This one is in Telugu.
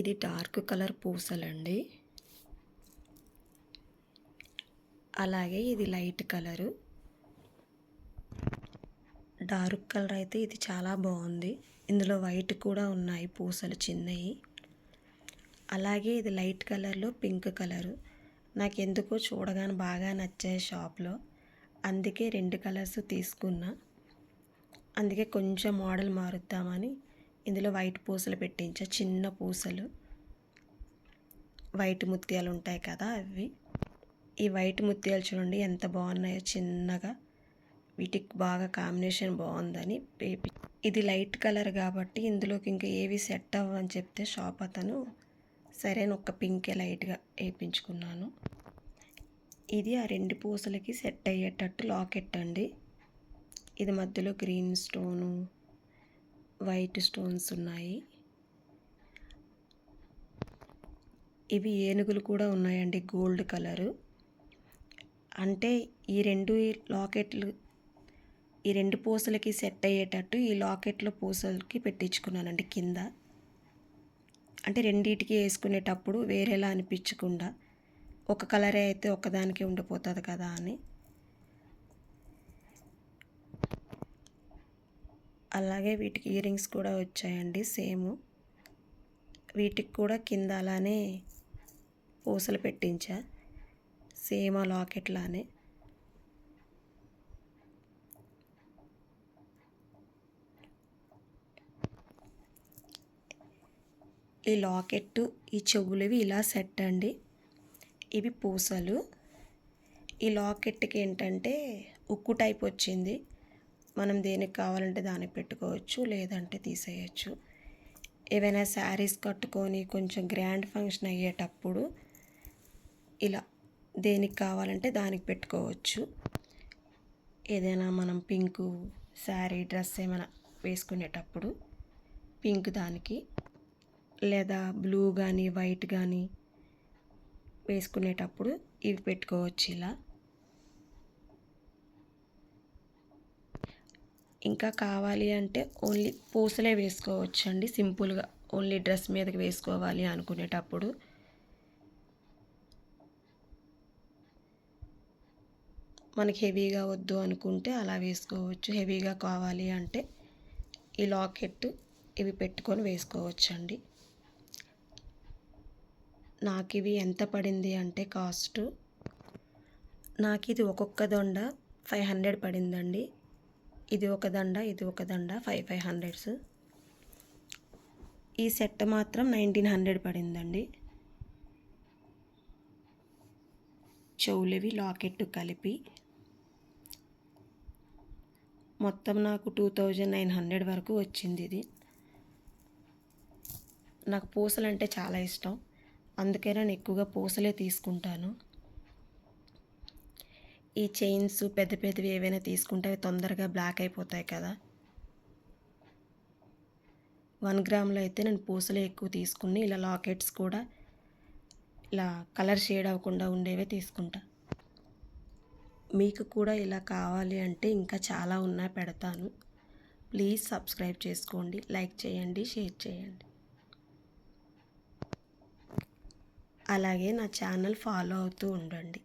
ఇది డార్క్ కలర్ పూసలండి. అలాగే ఇది లైట్ కలరు. డార్క్ కలర్ అయితే ఇది చాలా బాగుంది. ఇందులో వైట్ కూడా ఉన్నాయి పూసలు చిన్నవి అలాగే ఇది లైట్ కలర్లో పింక్ కలరు. నాకు ఎందుకో చూడగానే బాగా నచ్చాయి షాప్లో. అందుకే రెండు కలర్స్ తీసుకున్నా. అందుకే కొంచెం మోడల్ మారుద్దామని ఇందులో వైట్ పూసలు పెట్టించా చిన్న పూసలు. వైట్ ముత్యాలు ఉంటాయి కదా అవి. ఈ వైట్ ముత్యాలు చూడండి ఎంత బాగున్నాయో చిన్నగా. వీటికి బాగా కాంబినేషన్ బాగుందని వేపి ఇది లైట్ కలర్ కాబట్టి ఇందులోకి ఇంకా ఏవి సెట్ అవ్వని చెప్తే షాప్ అతను సరే ఒక్క ఒక పింకే లైట్గా వేయించుకున్నాను ఇది ఆ రెండు పూసలకి సెట్ అయ్యేటట్టు లాకెట్ అండి. ఇది మధ్యలో గ్రీన్ స్టోను వైట్ స్టోన్స్ ఉన్నాయి. ఇవి ఏనుగులు కూడా ఉన్నాయండి గోల్డ్ కలరు. అంటే ఈ రెండు లాకెట్లు ఈ రెండు పూసలకి సెట్ అయ్యేటట్టు ఈ లాకెట్లో పూసలకి పెట్టించుకున్నానండి కింద. అంటే రెండింటికి వేసుకునేటప్పుడు వేరేలా అనిపించకుండా ఒక కలరే అయితే ఒకదానికి ఉండిపోతుంది కదా అని. అలాగే వీటికి ఇయరింగ్స్ కూడా వచ్చాయండి సేమ్. వీటికి కూడా కింద అలానే పూసలు పెట్టించా సేమ్ ఆ లాకెట్ లానే. ఈ లాకెట్ ఈ చెవులవి ఇలా సెట్ అండి. ఇవి పూసలు. ఈ లాకెట్కి ఏంటంటే ఉక్కు టైప్ వచ్చింది. మనం దేనికి కావాలంటే దానికి పెట్టుకోవచ్చు లేదంటే తీసేయచ్చు. ఏవైనా శారీస్ కట్టుకొని కొంచెం గ్రాండ్ ఫంక్షన్ అయ్యేటప్పుడు ఇలా దేనికి కావాలంటే దానికి పెట్టుకోవచ్చు. ఏదైనా మనం పింక్ శారీ డ్రెస్ ఏమైనా వేసుకునేటప్పుడు పింక్ దానికి లేదా బ్లూ కానీ వైట్ కానీ వేసుకునేటప్పుడు ఇవి పెట్టుకోవచ్చు ఇలా. ఇంకా కావాలి అంటే ఓన్లీ పూసలే వేసుకోవచ్చు అండి సింపుల్గా ఓన్లీ డ్రెస్ మీదకి వేసుకోవాలి అనుకునేటప్పుడు. మనకి హెవీగా వద్దు అనుకుంటే అలా వేసుకోవచ్చు. హెవీగా కావాలి అంటే ఈ లాకెట్ ఇవి పెట్టుకొని వేసుకోవచ్చండి. నాకు ఇవి ఎంత పడింది అంటే కాస్ట్ నాకు ఇది ఒక్కొక్క దొండ ఫైవ్ హండ్రెడ్ పడిందండి. ఇది ఒక దండ ఇది ఒక దండ ఫైవ్ ఫైవ్ హండ్రెడ్స్ ఈ సెట్ మాత్రం నైన్టీన్ హండ్రెడ్ పడిందండి. చెవులవి లాకెట్ కలిపి. మొత్తం నాకు టూ థౌజండ్ నైన్ హండ్రెడ్ వరకు వచ్చింది ఇది. నాకు పూసలు అంటే చాలా ఇష్టం. అందుకే నేను ఎక్కువగా పూసలే తీసుకుంటాను. ఈ చైన్స్ పెద్ద పెద్దవి ఏవైనా తీసుకుంటే అవి తొందరగా బ్లాక్ అయిపోతాయి కదా. వన్ గ్రామ్లో అయితే నేను పూసలే ఎక్కువ తీసుకుని ఇలా లాకెట్స్ కూడా ఇలా కలర్ షేడ్ అవ్వకుండా ఉండేవే తీసుకుంటా. మీకు కూడా ఇలా కావాలి అంటే ఇంకా చాలా ఉన్నా పెడతాను. ప్లీజ్ సబ్స్క్రైబ్ చేసుకోండి లైక్ చేయండి షేర్ చేయండి. అలాగే నా ఛానల్ ఫాలో అవుతూ ఉండండి.